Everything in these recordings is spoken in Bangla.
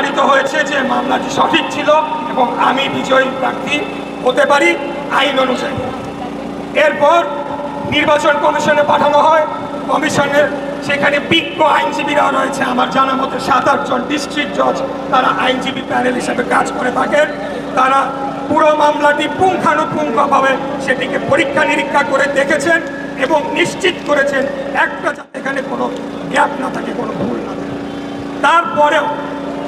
প্রমাণিত হয়েছে যে মামলাটি সঠিক ছিল এবং আমি বিজয়ী প্রার্থী হতে পারি আইন অনুযায়ী। এরপর নির্বাচন কমিশনে পাঠানো হয়। কমিশনের সেখানে বিজ্ঞ আইনজীবীরা রয়েছে। আমার জানা মতে সাত আটজন ডিস্ট্রিক্ট জজ তারা আইনজীবী প্যানেল হিসেবে কাজ করে থাকেন। তারা পুরো মামলাটি পুঙ্খানুপুঙ্খভাবে সেটিকে পরীক্ষা নিরীক্ষা করে দেখেছেন এবং নিশ্চিত করেছেন একটা এখানে কোনো গ্যাপ না থাকে, কোনো ভুল না থাকে। তারপরেও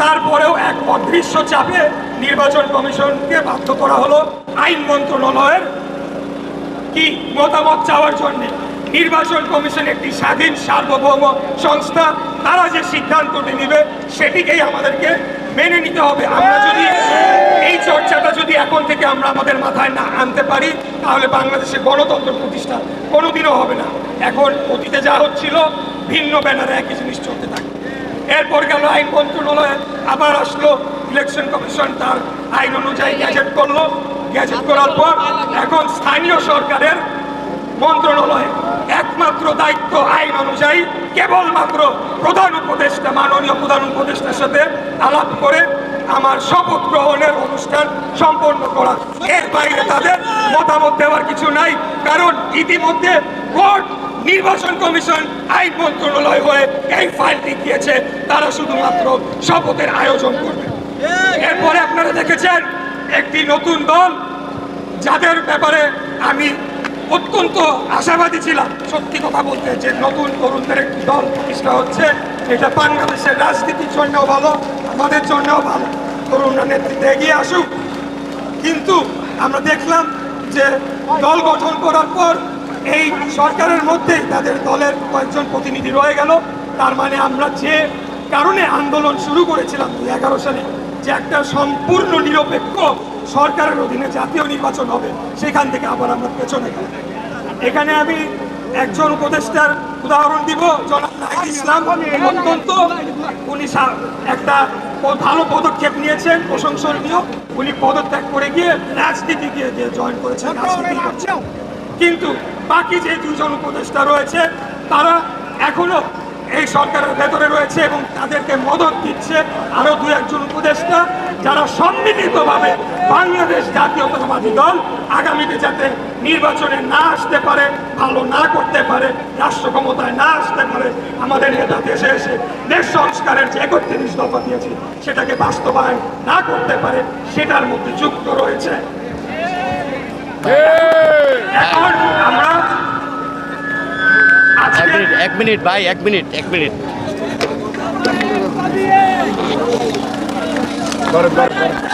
তারপরেও এক অদৃশ্য চাপে নির্বাচন কমিশনকে বাধ্য করা হলো আইন মন্ত্রণালয়ের কি মতামত চাওয়ার জন্য। নির্বাচন কমিশন একটি স্বাধীন সার্বভৌম সংস্থা, তারা যে সিদ্ধান্তটি নেবে সেটিকেই আমাদেরকে মেনে নিতে হবে। আমরা যদি এই চর্চাটা যদি এখন থেকে আমরা আমাদের মাথায় না আনতে পারি, তাহলে বাংলাদেশে গণতন্ত্র প্রতিষ্ঠা কোনোদিনও হবে না। এখন অতীতে যা হচ্ছিল, ভিন্ন ব্যানারে একই জিনিস চলতে থাকে এরপর গেল আইন মন্ত্রণালয়ে, আবার আসলো ইলেকশন কমিশন তার আইন অনুযায়ী গ্যাজেট করল। গ্যাজেট করার পর এখন স্থানীয় সরকারের মন্ত্রণালয়ে একমাত্র দায়িত্ব আইন অনুযায়ী কেবলমাত্র প্রধান উপদেষ্টা, মাননীয় প্রধান উপদেষ্টার সাথে আলাপ করে আমার শপথ গ্রহণের অনুষ্ঠান সম্পন্ন করা। এর বাইরে তাদের মতামত দেওয়ার কিছু নাই, কারণ ইতিমধ্যে কোর্ট নির্বাচন কমিশন, আইন মন্ত্রণালয় হয়ে এই ফাইলটি দিয়েছে। তারা শুধুমাত্র শপথের আয়োজন করবে। এরপরে আপনারা দেখেছেন, একটি নতুন দল, যাদের ব্যাপারে আমি অত্যন্ত আশাবাদী ছিলাম। সত্যি কথা বলতে, যে নতুন তরুণদের একটি দল প্রতিষ্ঠা হচ্ছে এটা বাংলাদেশের রাজনীতির জন্যও ভালো, আমাদের জন্যও ভালো। তরুণরা নেতৃত্বে এগিয়ে আসুক। কিন্তু আমরা দেখলাম যে দল গঠন করার পর এই সরকারের মধ্যেই তাদের দলের কয়েকজন প্রতিনিধি রয়ে গেল। তার মানে আমরা যে কারণে আন্দোলন শুরু করেছিলাম দুই এগারো সালে, যে একটা সম্পূর্ণ নিরপেক্ষ সরকারের অধীনে জাতীয় নির্বাচন হবে, সেখান থেকে আবার আমরা পেছনে গেলাম। এখানে আমি একজন উপদেষ্টার উদাহরণ দিব, জনাব ইসলাম অত্যন্ত উনি একটা ভালো পদক্ষেপ নিয়েছেন, প্রশংসনীয়। উনি পদত্যাগ করে গিয়ে রাজনীতি গিয়ে গিয়ে জয়েন করছেন। কিন্তু বাকি যে দুজন উপদেষ্টা রয়েছে, তারা এখনও এই সরকারের ভেতরে রয়েছে এবং তাদেরকে মদত দিচ্ছে আরও দু একজন উপদেষ্টা যারা সম্মিলিতভাবে বাংলাদেশ জাতীয়তাবাদী দল আগামীতে যাতে নির্বাচনে না আসতে পারে, ভালো না করতে পারে, রাষ্ট্র ক্ষমতায় না আসতে পারে, আমাদের নেতা দেশে এসে দেশ সংস্কারের যে একত্রিশ দফা দিয়েছে, সেটাকে বাস্তবায়ন না করতে পারে, সেটার মধ্যে যুক্ত রয়েছে। এখন এক মিনিট এক মিনিট ভাই এক মিনিট এক মিনিট। বরং বরং